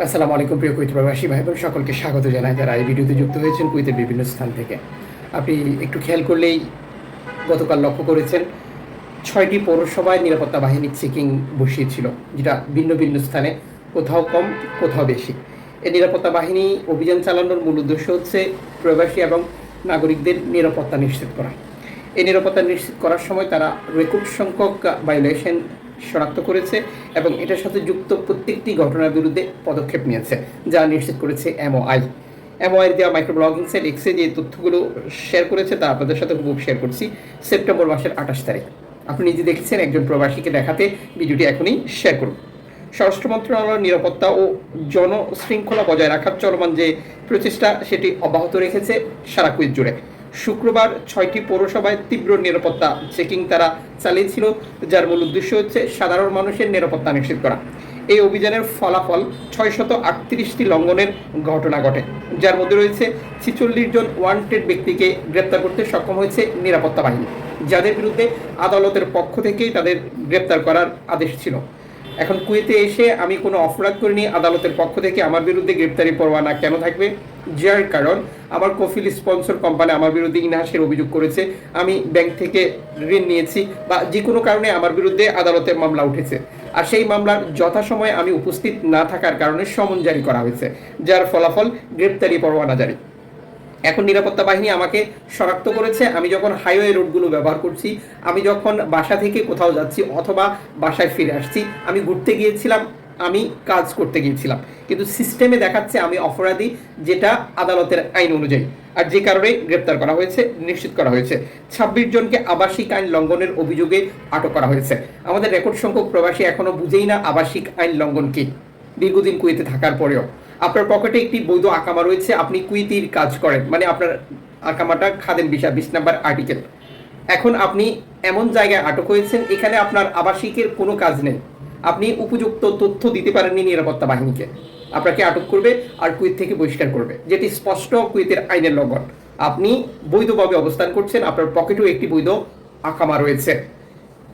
আসসালামু আলাইকুম, প্রিয় কুইত প্রবাসী ভাই বোন সকলকে স্বাগত জানাই। যারা এই ভিডিওতে যুক্ত হয়েছেন কুইতের বিভিন্ন স্থান থেকে। আপনি একটু খেয়াল করলেই গতকাল লক্ষ্য করেছেন, ছয়টি পৌরসভায় নিরাপত্তা বাহিনী চেকিং বসিয়েছিল, যেটা ভিন্ন ভিন্ন স্থানে, কোথাও কম, কোথাও বেশি। এই নিরাপত্তা বাহিনী অভিযান চালানোর মূল উদ্দেশ্য হচ্ছে প্রবাসী এবং নাগরিকদের নিরাপত্তা নিশ্চিত করা। এই নিরাপত্তা নিশ্চিত করার সময় তারা রেকর্ড সংখ্যক ভায়োলেশন শনাক্ত করেছে এবং এটার সাথে যুক্ত প্রত্যেকটি ঘটনার বিরুদ্ধে পদক্ষেপ নিয়েছে, যা নিশ্চিত করেছে এমওআই এমওআই দেওয়া মাইক্রো ব্লগিং সাইট এক্সে যে তথ্যগুলো শেয়ার করেছে, তা আপনাদের সাথে খুব শেয়ার করছি সেপ্টেম্বর মাসের আঠাশ তারিখ। আপনি নিজে দেখছেন একজন প্রবাসীকে দেখাতে, ভিডিওটি এখনই শেয়ার করুন। স্বরাষ্ট্র মন্ত্রণালয়ের নিরাপত্তা ও জনশৃঙ্খলা বজায় রাখার চলমান যে প্রচেষ্টা, সেটি অব্যাহত রেখেছে সারা কুইত জুড়ে। শুক্রবার ছয়টি পৌরসভায় তীব্র নিরাপত্তা চেকিং তারা চালিয়েছিল, যার মূল উদ্দেশ্য হচ্ছে সাধারণ মানুষের নিরাপত্তা নিশ্চিত করা। এই অভিযানের ফলাফল ছয়শত আটত্রিশটি লঙ্ঘনের ঘটনা ঘটে, যার মধ্যে রয়েছে ছিচল্লিশ জন ওয়ান্টেড ব্যক্তিকে গ্রেপ্তার করতে সক্ষম হয়েছে নিরাপত্তা বাহিনী, যাদের বিরুদ্ধে আদালতের পক্ষ থেকেই তাদের গ্রেপ্তার করার আদেশ ছিল। এখন কুয়েতে এসে আমি কোনো অপরাধ করিনি, আদালতের পক্ষ থেকে আমার বিরুদ্ধে গ্রেপ্তারি পরোয়ানা কেন থাকবে? যার কারণ, আমার কফিল স্পন্সর কোম্পানি আমার বিরুদ্ধে ইনহাসের অভিযোগ করেছে। আমি ব্যাংক থেকে ঋণ নিয়েছি বা যে কোনো কারণে আমার বিরুদ্ধে আদালতে মামলা উঠেছে। আর সেই মামলার যথাসময়ে আমি উপস্থিত না থাকার কারণে সমন জারি করা হয়েছে, যার ফলাফল গ্রেপ্তারি পরোয়ানা জারি। এখন নিরাপত্তা বাহিনী আমাকে শনাক্ত করেছে। আমি যখন হাইওয়ে রোডগুলো ব্যবহার করছি, আমি যখন বাসা থেকে কোথাও যাচ্ছি অথবা বাসায় ফিরে আসছি, আমি ঘুরতে গিয়েছিলাম, আমি কাজ করতে গিয়েছিলাম। কিন্তু সিস্টেমে দেখাচ্ছে আমি অপরাধী, যেটা আদালতের আইন অনুযায়ী। আর যে কারণে গ্রেপ্তার করা হয়েছে, নিশ্চিত করা হয়েছে। ছাব্বিশ জনকে আবাসিক আইন লঙ্ঘনের অভিযোগে আটক করা হয়েছে। আমাদের রেকর্ড সংখ্যক প্রবাসী এখনও বুঝেই না আবাসিক আইন লঙ্ঘন কি। দীর্ঘদিন কুয়েতে থাকার পরেও। আপনার পকেটে একটি বৈধ আকামা রয়েছে, আপনি কুইতির কাজ করেন। মানে আপনার আকামাটা খাদেন বিষয় বিশ নাম্বার আর্টিকেল এখন আপনি এমন জায়গায় আটক হয়েছেন, এখানে আপনার আবাসিকের কোনো কাজ নেই। আপনি উপযুক্ত তথ্য দিতে পারেননি নিরাপত্তা বাহিনীকে। আপনাকে আটক করবে আর কুইত থেকে বহিষ্কার করবে, যেটি স্পষ্ট কুইতের আইনের লঙ্ঘন। আপনি বৈধভাবে অবস্থান করছেন, আপনার পকেটেও একটি বৈধ আকামা রয়েছে।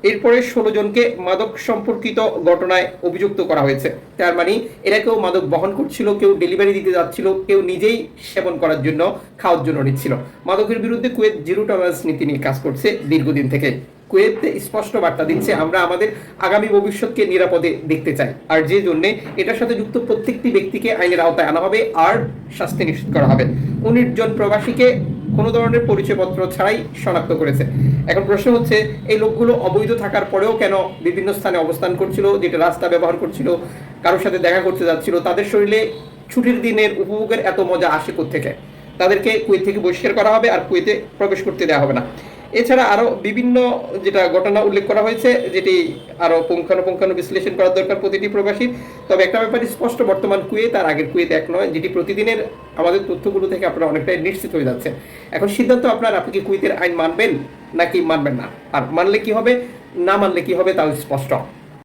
এরপরে ষোলো জনকে মাদক সম্পর্কিত ঘটনায় অভিযুক্ত করা হয়েছে। তার মানে এরা কেউ মাদক বহন করছিল, কেউ ডেলিভারি দিতে যাচ্ছিল, কেউ নিজেই সেবন করার জন্য, খাওয়ার জন্য নিচ্ছিল। মাদকের বিরুদ্ধে কুয়েত জিরো টলারেন্স নীতি নিয়ে কাজ করছে দীর্ঘদিন থেকে। কুয়েত স্পষ্ট বার্তা দিচ্ছে, আমরা আমাদের আগামী ভবিষ্যৎকে নিরাপদে দেখতে চাই। আর যে জন্য এটার সাথে যুক্ত প্রত্যেকটি ব্যক্তিকে আইনের আওতায় আনা হবে, আর শাস্তি নিশ্চিত করা হবে। উনিশ জন প্রবাসীকে কোনো ধরনের পরিচয়পত্র ছাড়াই শনাক্ত করেছে। এখন প্রশ্ন হচ্ছে, এই লোকগুলো অবৈধ থাকার পরেও কেন বিভিন্ন স্থানে অবস্থান করছিল, যেটা রাস্তা ব্যবহার করছিল, কারোর সাথে দেখা করতে যাচ্ছিল, তাদের শরীরে ছুটির দিনের উপভোগের এত মজা আসে থেকে তাদেরকে কুয়েত থেকে বহিষ্কার করা হবে আর কুয়েতে প্রবেশ করতে দেওয়া হবে না। এছাড়া আরও বিভিন্ন যেটা ঘটনা উল্লেখ করা হয়েছে, যেটি আরও পুঙ্খানুপুঙ্খানু বিশ্লেষণ করার দরকার প্রতিটি প্রবাসীর তবে একটা ব্যাপারে স্পষ্ট, বর্তমান কুয়ে তার আগের কুয়েতে এক নয়, যেটি প্রতিদিনের আমাদের তথ্যগুলো থেকে আপনারা অনেকটাই নিশ্চিত হয়ে যাচ্ছে এখন সিদ্ধান্ত আপনার, আপনি কি কুয়েতের আইন মানবেন নাকি মানবেন না? আর মানলে কি হবে, না মানলে কি হবে, তাও স্পষ্ট।